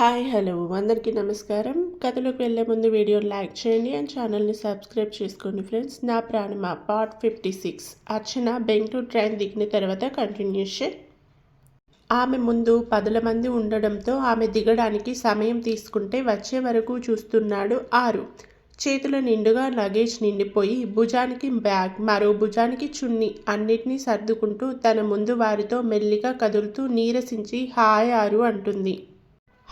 Hi hello. అందరికీ నమస్కారం. కథలోకి వెళ్ళే ముందు వీడియో లైక్ చేయండి అండ్ ఛానల్ని సబ్స్క్రైబ్ చేసుకోండి ఫ్రెండ్స్. నా ప్రాణమ? Part fifty six. Archana Bengaluru train దిగిన తర్వాత కంటిన్యూషన్ ఆమె ముందు పదుల మంది ఉండడంతో ఆమె దిగడానికి సమయం తీసుకుంటే వచ్చే వరకు చూస్తున్నాడు ఆరు. చేతుల నిండుగా లగేజ్ నిండిపోయి భుజానికి బ్యాగ్ మరో భుజానికి చున్ని అన్నిటినీ సర్దుకుంటూ తన ముందు వారితో మెల్లిగా కదులుతూ నీరసించి హాయ్ ఆరు అంటుంది.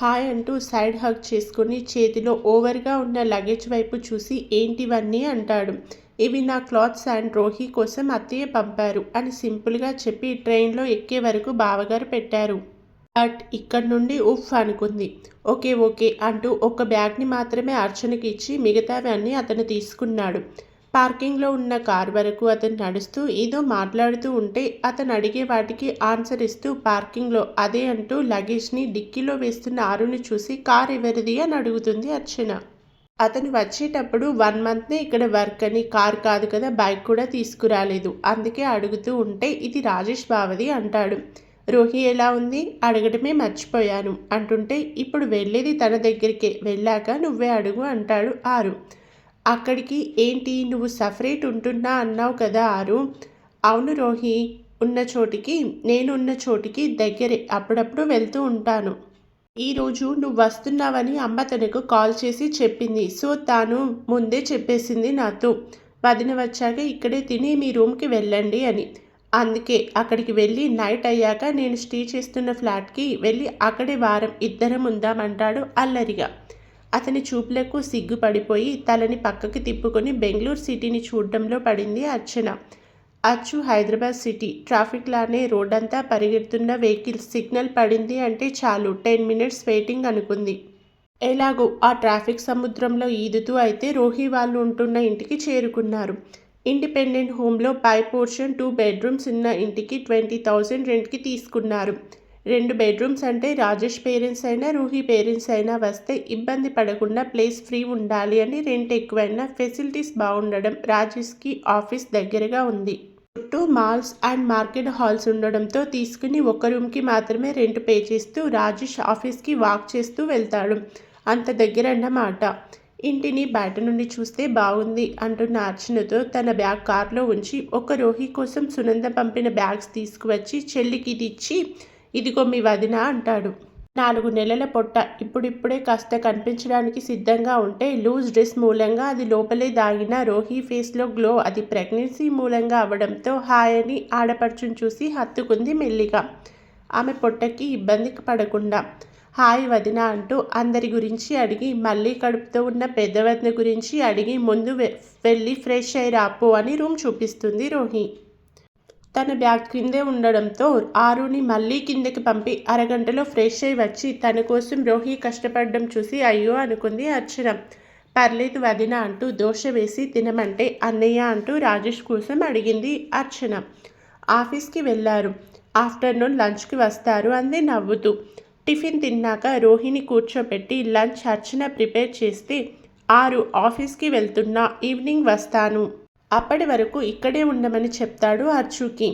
హాయ్ అంటూ సైడ్ హగ్ చేసుకుని చేతిలో ఓవర్గా ఉన్న లగేజ్ వైపు చూసి ఏంటివన్నీ అంటాడు. ఇవి నా క్లాత్స్ అండ్ రోహి కోసం అత్తయ్య పంపారు అని సింపుల్గా చెప్పి ట్రైన్లో ఎక్కే వరకు బావగారు పెట్టారు. బట్ ఇక్కడ నుండి ఉఫ్ అనుకుంది. ఓకే ఓకే అంటూ ఒక బ్యాగ్ని మాత్రమే అర్చనకి ఇచ్చి మిగతావన్నీ అతను తీసుకున్నాడు. పార్కింగ్లో ఉన్న కార్ వరకు అతను నడుస్తూ ఏదో మాట్లాడుతూ ఉంటే అతను అడిగే వాటికి ఆన్సర్ ఇస్తూ పార్కింగ్లో అదే అంటూ లగేజ్ని డిక్కీలో వేస్తున్న ఆరుని చూసి కార్ ఎవరిది అని అడుగుతుంది అర్చన. అతను వచ్చేటప్పుడు వన్ మంత్నే ఇక్కడ వర్క్ అని కార్ కాదు కదా బైక్ కూడా తీసుకురాలేదు. అందుకే అడుగుతూ ఉంటే ఇది రాజేష్ బావది అంటాడు. రోహి ఎలా ఉంది? అడగడమే మర్చిపోయాను. అంటుంటే ఇప్పుడు వెళ్ళేది తన దగ్గరికే. వెళ్ళాక నువ్వే అడుగు అంటాడు ఆరు. అక్కడికి ఏంటి నువ్వు సపరేట్ ఉంటున్నా అన్నావు కదా ఆరు. అవును రోహి ఉన్న చోటికి నేను ఉన్న చోటికి దగ్గరే అప్పుడప్పుడు వెళ్తూ ఉంటాను. ఈరోజు నువ్వు వస్తున్నావని అమ్మ తనకు కాల్ చేసి చెప్పింది. సో తాను ముందే చెప్పేసింది నాతో. వదిన వచ్చాక ఇక్కడే తిని మీ రూమ్కి వెళ్ళండి అని. అందుకే అక్కడికి వెళ్ళి నైట్ అయ్యాక నేను స్టే చేస్తున్న ఫ్లాట్కి వెళ్ళి అక్కడే వారం ఇద్దరం ఉందామంటాడు అల్లరిగా. అతని చూపులకు సిగ్గుపడిపోయి తలని పక్కకి తిప్పుకొని బెంగళూరు సిటీని చూడడంలో పడింది అర్చన. అచ్చు హైదరాబాద్ సిటీ. ట్రాఫిక్ లానే రోడ్డంతా పరిగెడుతున్న వెహికల్స్ సిగ్నల్ పడింది అంటే చాలు. టెన్ మినిట్స్ వెయిటింగ్ అనుకుంది. ఎలాగో ఆ ట్రాఫిక్ సముద్రంలో ఈదుతూ అయితే రోహి వాళ్ళు ఉంటున్న ఇంటికి చేరుకున్నారు. ఇండిపెండెంట్ హోమ్లో పై పోర్షన్ టూ బెడ్రూమ్స్ ఉన్న ఇంటికి ట్వంటీ థౌజండ్ రెంట్కి తీసుకున్నారు. రెండు బెడ్రూమ్స్ అంటే రాజేష్ పేరెంట్స్ అయినా రూహి పేరెంట్స్ అయినా వస్తే ఇబ్బంది పడకుండా ప్లేస్ ఫ్రీ ఉండాలి అని రెంట్ ఎక్కువైనా ఫెసిలిటీస్ బాగుండడం రాజేష్కి ఆఫీస్ దగ్గరగా ఉంది. చుట్టూ మాల్స్ అండ్ మార్కెట్ హాల్స్ ఉండడంతో తీసుకుని ఒక రూమ్కి మాత్రమే రెంట్ పే చేస్తూ రాజేష్ ఆఫీస్కి వాక్ చేస్తూ వెళ్తాడు. అంత దగ్గర అన్నమాట. ఇంటిని బయట నుండి చూస్తే బాగుంది అంటున్న అర్చనతో తన బ్యాగ్ కార్లో ఉంచి ఒక రోహి కోసం సునంద పంపిన బ్యాగ్స్ తీసుకువచ్చి చెల్లికి ఇది ఇచ్చి ఇదిగో మీ వదిన అంటాడు. నాలుగు నెలల పొట్ట. ఇప్పుడిప్పుడే కాస్త కనిపించడానికి సిద్ధంగా ఉంటే లూజ్ డ్రెస్ మూలంగా అది లోపలే దాగిన రోహి ఫేస్లో గ్లో. అది ప్రెగ్నెన్సీ మూలంగా అవడంతో హాయ్ అని ఆడపడుచుని చూసి హత్తుకుంది మెల్లిగా. ఆమె పొట్టకి ఇబ్బంది పడకుండా. హాయ్ వదిన అంటూ అందరి గురించి అడిగి మళ్ళీ కడుపుతో ఉన్న పెద్దవదిన గురించి అడిగి ముందు వెళ్ళి ఫ్రెష్ అయి రాపో అని రూమ్ చూపిస్తుంది రోహి. తన బ్యాగ్ కిందే ఉండడంతో ఆరుని మళ్ళీ కిందకి పంపి అరగంటలో ఫ్రెష్ అయి వచ్చి తన కోసం రోహి కష్టపడడం చూసి అయ్యో అనుకుంది అర్చన. పర్లేదు వదిన అంటూ దోశ వేసి తినమంటే అన్నయ్య అంటూ రాజేష్ కోసం అడిగింది అర్చన. ఆఫీస్కి వెళ్ళారు ఆఫ్టర్నూన్ లంచ్కి వస్తారు అంది నవ్వుతూ. టిఫిన్ తిన్నాక రోహిణి కూర్చోబెట్టి లంచ్ అర్చన ప్రిపేర్ చేస్తే ఆరు ఆఫీస్కి వెళ్తున్నా ఈవినింగ్ వస్తాను. అప్పటి వరకు ఇక్కడే ఉండమని చెప్తాడు అర్చుకి.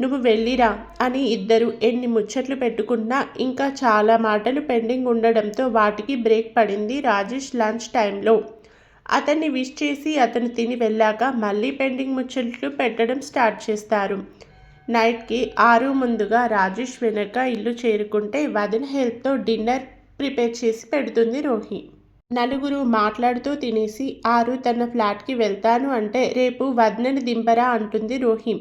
నువ్వు వెళ్ళిరా అని ఇద్దరు ఎన్ని ముచ్చట్లు పెట్టుకున్నా ఇంకా చాలా మాటలు పెండింగ్ ఉండడంతో వాటికి బ్రేక్ పడింది రాజేష్ లంచ్ టైంలో. అతన్ని విష్ చేసి అతను తిని వెళ్ళాక మళ్ళీ పెండింగ్ ముచ్చట్లు పెట్టడం స్టార్ట్ చేస్తారు. నైట్కి ఆరు ముందుగా రాజేష్ వెనక ఇల్లు చేరుకుంటే వదిన హెల్ప్తో డిన్నర్ ప్రిపేర్ చేసి పెడుతుంది రోహి. నలుగురు మాట్లాడుతూ తినేసి ఆరు తన ఫ్లాట్కి వెళ్తాను అంటే రేపు వదినని దింపరా అంటుంది రోహిం.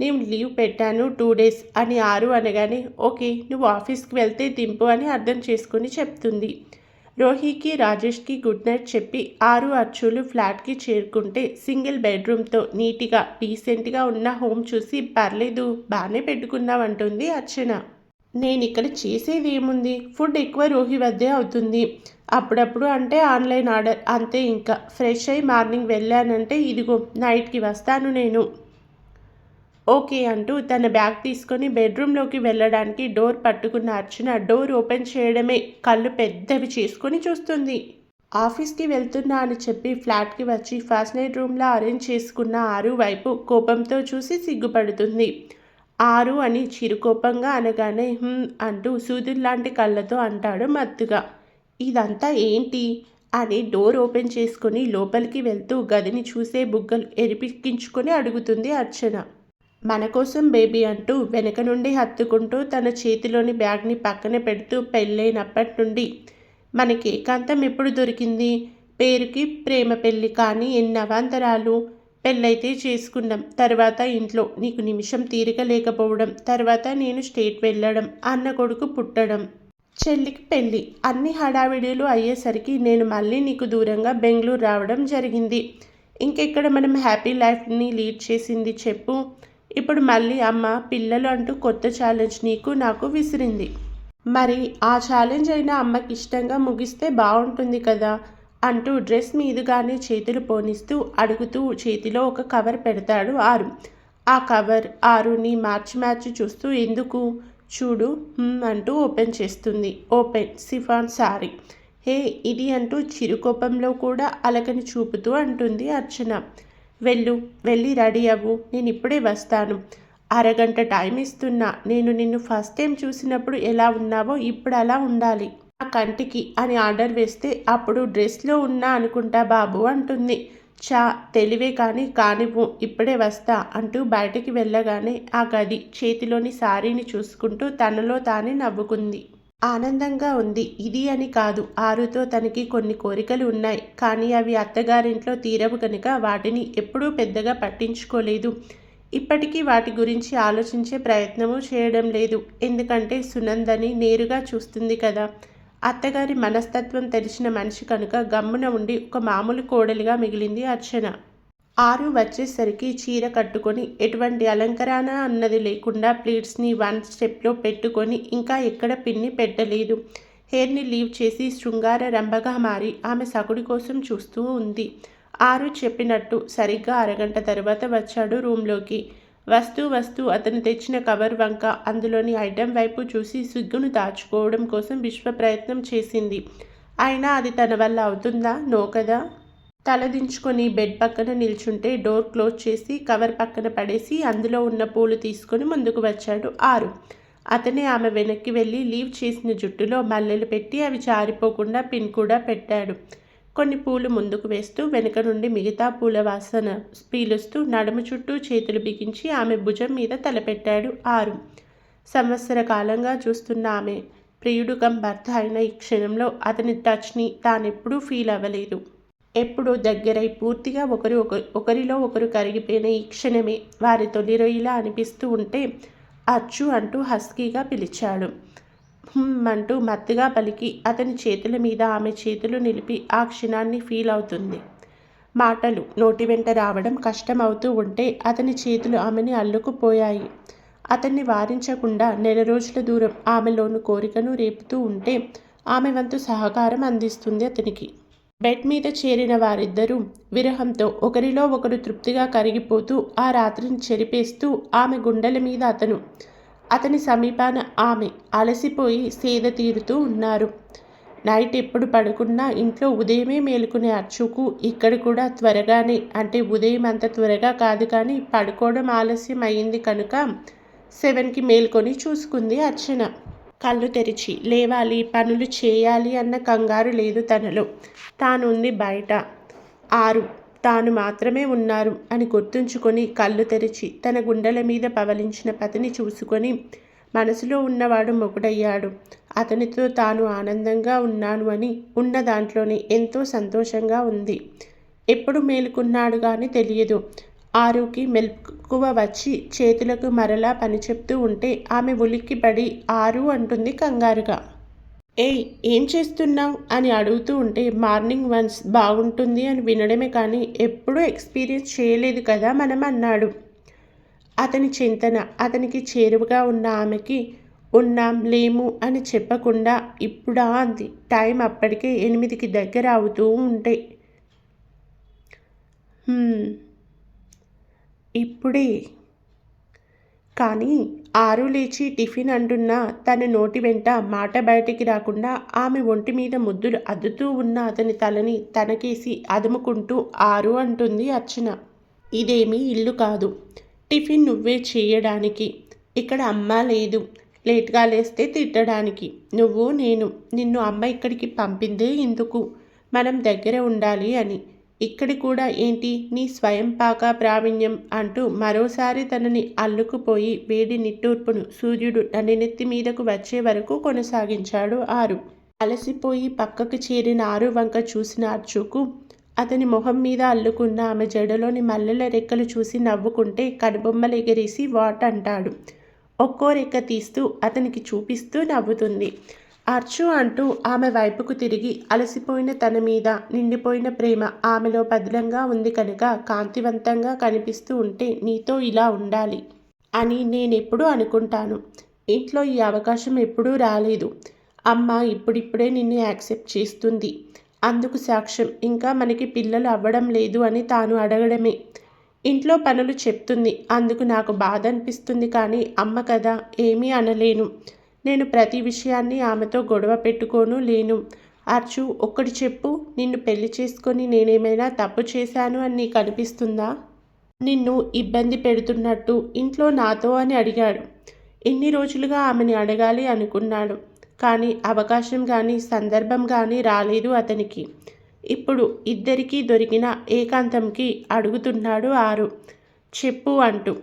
నేను లీవ్ పెట్టాను టూ డేస్ అని ఆరు అనగానే ఓకే నువ్వు ఆఫీస్కి వెళ్తే దింపు అని అర్థం చేసుకుని చెప్తుంది. రోహికి రాజేష్కి గుడ్ నైట్ చెప్పి ఆరు అచ్చులు ఫ్లాట్కి చేరుకుంటే సింగిల్ బెడ్రూమ్తో నీట్గా డీసెంట్గా ఉన్న హోమ్ చూసి పర్లేదు బాగానే పెట్టుకున్నావంటుంది అర్చన. నేను ఇక్కడ చేసేది ఏముంది? ఫుడ్ ఎక్కువ రోహి వద్దే అవుతుంది. అప్పుడప్పుడు అంటే ఆన్లైన్ ఆర్డర్. అంతే ఇంకా. ఫ్రెష్ అయ్యి మార్నింగ్ వెళ్ళానంటే ఇదిగో నైట్కి వస్తాను నేను. ఓకే అంటూ తన బ్యాగ్ తీసుకొని బెడ్రూమ్లోకి వెళ్ళడానికి డోర్ పట్టుకున్న అర్చన డోర్ ఓపెన్ చేయడమే కళ్ళు పెద్దవి చేసుకొని చూస్తుంది. ఆఫీస్కి వెళ్తున్నా అని చెప్పి ఫ్లాట్కి వచ్చి ఫస్ట్ నైట్ రూమ్లో అరేంజ్ చేసుకున్న ఆరు వైపు కోపంతో చూసి సిగ్గుపడుతుంది. ఆరు అని చిరుకోపంగా అనగానే అంటూ సూదుల్లాంటి కళ్ళతో అంటాడు మత్తుగా. ఇదంతా ఏంటి? అని డోర్ ఓపెన్ చేసుకొని లోపలికి వెళ్తూ గదిని చూసే బుగ్గలు ఎరిపిక్కించుకొని అడుగుతుంది అర్చన. మన కోసం బేబీ అంటూ వెనక నుండి హత్తుకుంటూ తన చేతిలోని బ్యాగ్ని పక్కన పెడుతూ పెళ్ళైనప్పటి నుండి మనకి ఏకాంతం ఎప్పుడు దొరికింది? పేరుకి ప్రేమ పెళ్ళి కానీ ఎన్ని అవాంతరాలు? పెళ్ళైతే చేసుకున్నాం తర్వాత ఇంట్లో నీకు నిమిషం తీరిక లేకపోవడం తర్వాత నేను స్టేట్ వెళ్ళడం అన్న కొడుకు పుట్టడం. చెల్లికి పెళ్ళి. అన్ని హడావిడిలు అయ్యేసరికి నేను మళ్ళీ నీకు దూరంగా బెంగళూరు రావడం జరిగింది. ఇంకెక్కడ మనం హ్యాపీ లైఫ్ని లీడ్ చేసింది చెప్పు. ఇప్పుడు మళ్ళీ అమ్మ పిల్లలు అంటూ కొత్త ఛాలెంజ్ నీకు నాకు విసిరింది. మరి ఆ ఛాలెంజ్ అయినా అమ్మకి ఇష్టంగా ముగిస్తే బాగుంటుంది కదా. అంటూ డ్రెస్ మీదుగానే చేతులు పోనిస్తూ అడుగుతూ చేతిలో ఒక కవర్ పెడతాడు ఆరు. ఆ కవర్ ఆరుని మార్చి మార్చి చూస్తూ ఎందుకు? చూడు అంటూ ఓపెన్ చేస్తుంది. Open chiffon sorry. హే ఇది అంటూ చిరుకోపంలో కూడా అలకని చూపుతూ అంటుంది అర్చన. వెళ్ళు వెళ్ళి రెడీ అవ్వు. నేను ఇప్పుడే వస్తాను. అరగంట టైం ఇస్తున్నా. నేను నిన్ను ఫస్ట్ టైం చూసినప్పుడు ఎలా ఉన్నావో ఇప్పుడు అలా ఉండాలి. కంటికి అని ఆర్డర్ వేస్తే అప్పుడు డ్రెస్లో ఉన్నా అనుకుంటా బాబు అంటుంది. చా తెలివే కానీ కానివ్వు ఇప్పుడే వస్తా అంటూ బయటికి వెళ్ళగానే ఆ గది చేతిలోని సారీని చూసుకుంటూ తనలో తానే నవ్వుకుంది. ఆనందంగా ఉంది. ఇది అని కాదు. ఆరుతో తనకి కొన్ని కోరికలు ఉన్నాయి. కానీ అవి అత్తగారింట్లో తీరవు కనుక వాటిని ఎప్పుడూ పెద్దగా పట్టించుకోలేదు. ఇప్పటికీ వాటి గురించి ఆలోచించే ప్రయత్నము చేయడం లేదు. ఎందుకంటే సునందని నేరుగా చూస్తుంది కదా. అత్తగారి మనస్తత్వం తెలిసిన మనిషి కనుక గమ్మున ఉండి ఒక మామూలు కోడలిగా మిగిలింది అర్చన. ఆరు వచ్చేసరికి చీర కట్టుకొని ఎటువంటి అలంకరణ అన్నది లేకుండా ప్లీట్స్ని వన్ స్టెప్లో పెట్టుకొని ఇంకా ఎక్కడ పిన్ని పెట్టలేదు. హెయిర్ని లీవ్ చేసి శృంగార రంభగా మారి ఆమె సగుడి కోసం చూస్తూ ఉంది. ఆరు చెప్పినట్టు సరిగ్గా అరగంట తర్వాత వచ్చాడు రూమ్లోకి. వస్తూ వస్తూ అతను తెచ్చిన కవర్ వంక అందులోని ఐటెం వైపు చూసి సిగ్గును దాచుకోవడం కోసం విశ్వ ప్రయత్నం చేసింది. అయినా అది తన వల్ల అవుతుందా? నో కదా? తలదించుకొని బెడ్ పక్కన నిల్చుంటే డోర్ క్లోజ్ చేసి కవర్ పక్కన పడేసి అందులో ఉన్న పూలు తీసుకొని ముందుకు వచ్చాడు ఆరు. అతనే ఆమె వెనక్కి వెళ్ళి లీవ్ చేసిన జుట్టులో మల్లెలు పెట్టి అవి జారిపోకుండా పిన్ కూడా పెట్టాడు. కొన్ని పూలు ముందుకు వేస్తూ వెనుక నుండి మిగతా పూల వాసన పీలుస్తూ నడుము చుట్టూ చేతులు బిగించి ఆమె భుజం మీద తలపెట్టాడు ఆరు. సంవత్సర కాలంగా చూస్తున్న ఆమె ప్రియుడు కం భర్త అయిన ఈ క్షణంలో అతని టచ్ని తానెప్పుడూ ఫీల్ అవ్వలేదు. ఎప్పుడూ దగ్గరై పూర్తిగా ఒకరు ఒకరిలో ఒకరు కరిగిపోయిన ఈ క్షణమే వారి తొలిరొయిలా అనిపిస్తూ ఉంటే అచ్చు అంటూ హస్కీగా పిలిచాడు. అంటూ మత్తుగా పలికి అతని చేతుల మీద ఆమె చేతులు నిలిపి ఆ క్షణాన్ని ఫీల్ అవుతుంది. మాటలు నోటి వెంట రావడం కష్టమవుతూ ఉంటే అతని చేతులు ఆమెని అల్లుకుపోయాయి. అతన్ని వారించకుండా నెల రోజుల దూరం ఆమెలోని కోరికను రేపుతూ ఉంటే ఆమె వంతు సహకారం అందిస్తుంది అతనికి. బెడ్ మీద చేరిన వారిద్దరూ విరహంతో ఒకరిలో ఒకరు తృప్తిగా కరిగిపోతూ ఆ రాత్రిని చెరిపేస్తూ ఆమె గుండెల మీద అతను అతని సమీపాన ఆమె అలసిపోయి సేద తీరుతూ ఉన్నారు. నైట్ ఎప్పుడు పడుకున్నా ఇంట్లో ఉదయమే మేలుకునే అచ్చుకు ఇక్కడ కూడా త్వరగానే అంటే ఉదయం అంత త్వరగా కాదు కానీ పడుకోవడం ఆలస్యం అయింది కనుక సెవెన్కి మేల్కొని చూసుకుంది అర్చన. కళ్ళు తెరిచి లేవాలి పనులు చేయాలి అన్న కంగారు లేదు తనలో. తానుంది బయట. ఆరు తాను మాత్రమే ఉన్నారు అని గుర్తుంచుకొని కళ్ళు తెరిచి తన గుండెల మీద పవలించిన పతిని చూసుకొని మనసులో ఉన్నవాడు మొగుడయ్యాడు. అతనితో తాను ఆనందంగా ఉన్నాను అని ఉన్న దాంట్లోనే ఎంతో సంతోషంగా ఉంది. ఎప్పుడు మేలుకున్నాడు కానీ తెలియదు. ఆరుకి మెలకువ వచ్చి చేతులకు మరలా పని చెప్తూ ఉంటే ఆమె ఉలిక్కిపడి ఆరు అంటుంది కంగారుగా. ఏయ్ ఏం చేస్తున్నావు? అని అడుగుతూ ఉంటే మార్నింగ్ వన్స్ బాగుంటుంది అని వినడమే కానీ ఎప్పుడూ ఎక్స్పీరియన్స్ చేయలేదు కదా మనం అన్నాడు. అతని చింతన అతనికి చేరువగా ఉన్న ఆమెకి ఉన్నాం లేము అని చెప్పకుండా ఇప్పుడా అంది. టైం అప్పటికే ఎనిమిదికి దగ్గర అవుతూ ఉంటే. ఇప్పుడే కానీ ఆరు లేచి టిఫిన్ అంటున్నా తన నోటి వెంట మాట బయటికి రాకుండా ఆమె ఒంటి మీద ముద్దులు అద్దుతూ ఉన్న అతని తలని తనకేసి అదుముకుంటూ ఆరు అంటుంది అర్చన. ఇదేమీ ఇల్లు కాదు. టిఫిన్ నువ్వే చేయడానికి. ఇక్కడ అమ్మ లేదు. లేట్గా లేస్తే తిట్టడానికి. నువ్వు నేను నిన్ను అమ్మ ఇక్కడికి పంపిందే ఎందుకు? మనం దగ్గర ఉండాలి అని. ఇక్కడ కూడా ఏంటి? నీ స్వయం పాక ప్రావీణ్యం అంటూ మరోసారి తనని అల్లుకుపోయి వేడి నిట్టూర్పును సూర్యుడు నడినెత్తి నెత్తి మీదకు వచ్చే వరకు కొనసాగించాడు ఆరు. అలసిపోయి పక్కకు చేరిన ఆరు వంక చూసిన అర్చుకు అతని మొహం మీద అల్లుకున్న ఆమె జడలోని మల్లెల రెక్కలు చూసి నవ్వుకుంటే కనుబొమ్మలు ఎగరేసి వాట్ అంటాడు. ఒక్కో రెక్క తీస్తూ అతనికి చూపిస్తూ నవ్వుతుంది. అర్చు అంటూ ఆమె వైపుకు తిరిగి అలసిపోయిన తన మీద నిండిపోయిన ప్రేమ ఆమెలో పదిలంగా ఉంది కనుక కాంతివంతంగా కనిపిస్తూ ఉంటే నీతో ఇలా ఉండాలి అని నేనెప్పుడూ అనుకుంటాను. ఇంట్లో ఈ అవకాశం ఎప్పుడూ రాలేదు. అమ్మ ఇప్పుడిప్పుడే నిన్ను యాక్సెప్ట్ చేస్తుంది. అందుకు సాక్ష్యం ఇంకా మనకి పిల్లలు అవ్వడం లేదు అని తాను అడగడమే. ఇంట్లో పనులు చెప్తుంది. అందుకు నాకు బాధ అనిపిస్తుంది కానీ అమ్మ కదా ఏమీ అనలేను. నేను ప్రతి విషయాన్ని ఆమెతో గొడవ పెట్టుకోను లేను. అర్చు ఒక్కటి చెప్పు నిన్ను పెళ్ళి చేసుకొని నేనేమైనా తప్పు చేశాను అని నీకు అనిపిస్తుందా? నిన్ను ఇబ్బంది పెడుతున్నట్టు ఇంట్లో నాతో అని అడిగాడు. ఎన్ని రోజులుగా ఆమెని అడగాలి అనుకున్నాడు. కానీ అవకాశం కానీ సందర్భం కానీ రాలేదు అతనికి. ఇప్పుడు ఇద్దరికీ దొరికిన ఏకాంతంకి అడుగుతున్నాడు ఆరు. చెప్పు అంటూ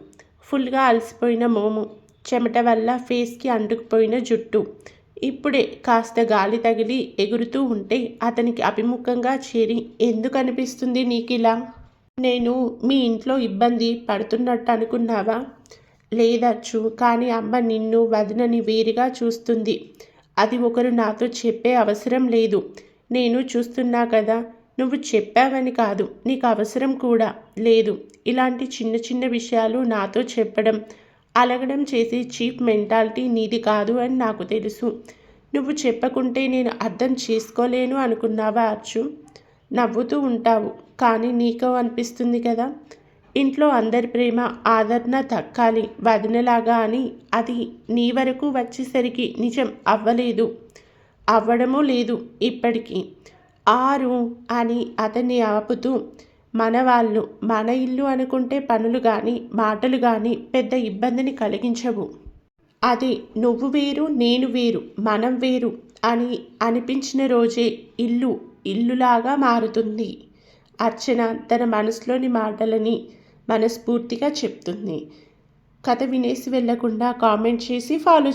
ఫుల్గా అలసిపోయిన మోము. చెమట వల్ల ఫేస్కి అంటుకుపోయిన జుట్టు. ఇప్పుడే కాస్త గాలి తగిలి ఎగురుతూ ఉంటే అతనికి అభిముఖంగా చేరి ఎందుకు అనిపిస్తుంది నీకిలా? నేను మీ ఇంట్లో ఇబ్బంది పడుతున్నట్టు అనుకున్నావా? లేదచ్చు కానీ అమ్మ నిన్ను వదినని వేరుగా చూస్తుంది. అది ఒకరు నాతో చెప్పే అవసరం లేదు. నేను చూస్తున్నా కదా నువ్వు చెప్పావని కాదు. నీకు అవసరం కూడా లేదు. ఇలాంటి చిన్న చిన్న విషయాలు నాతో చెప్పడం అలగడం చేసే చీప్ మెంటాలిటీ నీది కాదు అని నాకు తెలుసు. నువ్వు చెప్పకుంటే నేను అర్థం చేసుకోలేను అనుకున్నావా అర్జు నవ్వుతూ ఉంటావు. కానీ నీకు అనిపిస్తుంది కదా? ఇంట్లో అందరి ప్రేమ ఆదరణ దక్కాలి. వదినలాగా అని. అది నీ వరకు వచ్చేసరికి నిజం అవ్వలేదు. అవ్వడమూ లేదు ఇప్పటికీ. ఆరు అని అతన్ని ఆపుతూ మన వాళ్ళు మన ఇల్లు అనుకుంటే పనులు కానీ మాటలు కానీ పెద్ద ఇబ్బందిని కలిగించవు. అది నువ్వు వేరు నేను వేరు మనం వేరు అని అనిపించిన రోజే ఇల్లు ఇల్లులాగా మారుతుంది. అర్చన తన మనసులోని మాటలని మనస్ఫూర్తిగా చెప్తుంది. కథ వినేసి వెళ్ళకుండా కామెంట్ చేసి ఫాలో